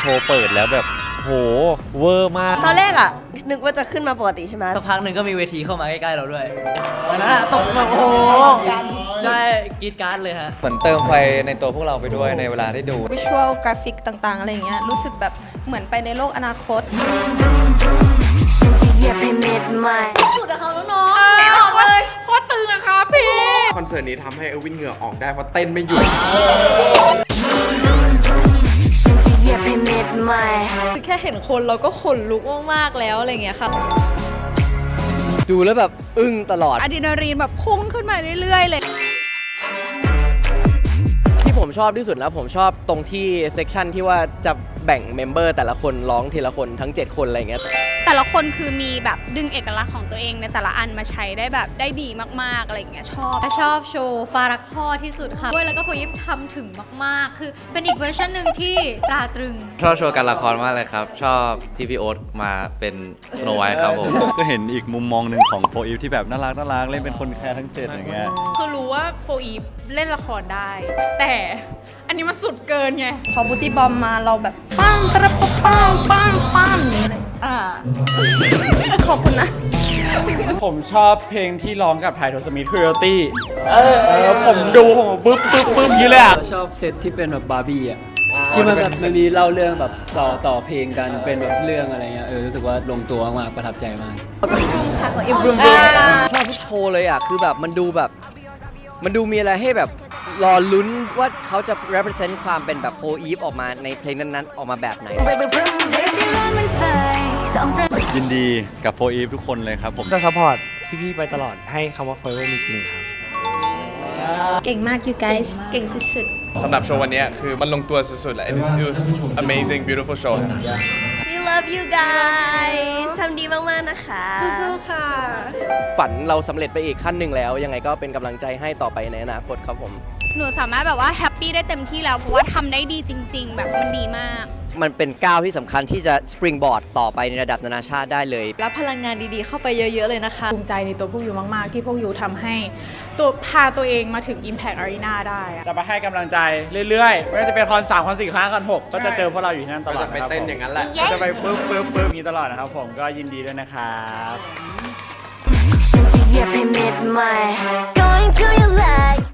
โชว์เปิดแล้วแบบโหเวอร์มาก ตอนแรกอะนึกว่าจะขึ้นมาปกติใช่ไหมสักพักหนึ่งก็มีเวทีเข้ามาใกล้ๆเราด้วยตอนนั้นอะตกแบบโอ้โหใช่กรีดการ์ดเลยฮะ เหมือนเติมไฟในตัวพวกเราไปด้วยในเวลาที่ดู วิชวลกราฟิกต่าง ๆ อะไรอย่างเงี้ยรู้สึกแบบเหมือนไปในโลกอนาคตเหยียบให้เม็ดใหม่ออกเลยโคตรตึงอะครับพี่ คอนเสิร์ตนี้ทำให้เออร์วินเหงื่อออกได้เพราะเต้นไม่หยุด เหยียบให้เม็ดใหม่ คือแค่เห็นคนเราก็ขนลุกมากๆแล้วอะไรอย่างเงี้ยค่ะ ดูแล้วแบบอึ้งตลอด อะดรีนาลีนแบบพุ่งขึ้นมาเรื่อยๆเลย ที่ผมชอบที่สุดนะผมชอบตรงที่เซกชันที่ว่าจะแบ่งเมมเบอร์แต่ละคนร้องทีละคนทั้ง 7 คนอะไรอย่างเงี้ย แต่ละคนคือมีแบบดึงเอกลักษณ์ของตัวเองในแต่ละอันมาใช้ได้แบบได้ดีมากๆอะไรอย่างเงี้ยชอบชอบโชว์ฟารักพ่อที่สุดค่ะด้วยแล้วก็โฟยิปทำถึงมากๆ คือเป็นอีกเวอร์ชันหนึ่งที่ตราตรึง ชอบโชว์การละครมากเลยครับ ชอบที่พี่โอ๊ตมาเป็นสโนไวท์ครับผม ก็เห็นอีกมุมมองหนึ่งของโฟอีฟที่แบบน่ารักน่ารักเล่นเป็นคนแคร์ทั้งเจ็ดอย่างเงี้ย คือรู้ว่าโฟอีฟเล่นละครได้ แต่อันนี้มันสุดเกินไง พอบูตี้บอมมาเราแบบปังกระปะปังปังปัง ขอบคุณนะ ผมชอบเพลงที่ร้องกับไทโทสมิธคือร์ตี้เออผมดูผมปึ๊บปึ๊บปึ๊บอย่างนี้เลยอะชอบเซตที่เป็นแบบบาร์บี้อะที่มันแบบมันมีเล่าเรื่องแบบต่อต่อเพลงกันเป็นแบบเรื่องอะไรเงี้ยเออรู้สึกว่าลงตัวมากประทับใจมาก ชอบทุกโชว์เลยอะ คือแบบมันดูแบบ มันดูมีอะไรให้แบบ รอลุ้นว่าเขาจะ represent ความเป็นแบบโ o อีฟออกมาในเพลงนั้นๆ ออกมาแบบไหน ยินดีกับโฟอีฟทุกคนเลยครับผม จะซัพพอร์ตพี่ๆไปตลอดให้คำว่าเฟอร์มีจริงครับ เก่งมาก you guys เก่งสุดสำหรับโชว์วันเนี้ยคือมันลงตัวสุดๆเลย it was it was amazing beautiful show We love you guys ทำดีมากๆนะคะ สู้ๆค่ะ ฝันเราสำเร็จไปอีกขั้นหนึ่งแล้ว ยังไงก็เป็นกำลังใจให้ต่อไปในอนาคตครับผมๆ หนูสามารถแบบว่าแฮปปี้ได้เต็มที่แล้ว เพราะว่าทำได้ดีจริง ๆ แบบมันดีมาก มันเป็นก้าวที่สำคัญที่จะ springboard ต่อไปในระดับนานาชาติได้เลย รับพลังงานดีๆ เข้าไปเยอะ ๆ เลยนะคะ ภูมิใจในตัวพวกยูมาก ๆ ที่พวกยูทำให้ตัวพาตัวเองมาถึง Impact Arena ได้อะ จะไปให้กำลังใจเรื่อยๆ ไม่ว่าจะเป็นคอนสามคอนสี่ครั้งคอนหกก็จะเจอพวกเราอยู่ที่นั่นตลอดก็จะไปเต้นอย่างนั้นแหละ ก็จะไปปึ๊บปึ๊บปึ๊บอย่างนี้ตลอดนะครับผมก็ยินดีด้วยนะครับเหยียบให้เม็ดใหม่ Going to your leg